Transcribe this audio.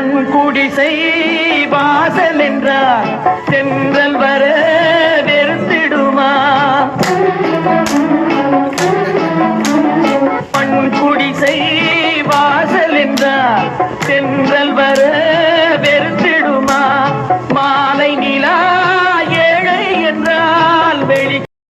மண் குடிசை வாசல் என்றார் சென்றல் வர வெறுத்திடுமா? மண் குடிசை வாசல் என்றார் சென்றல் வர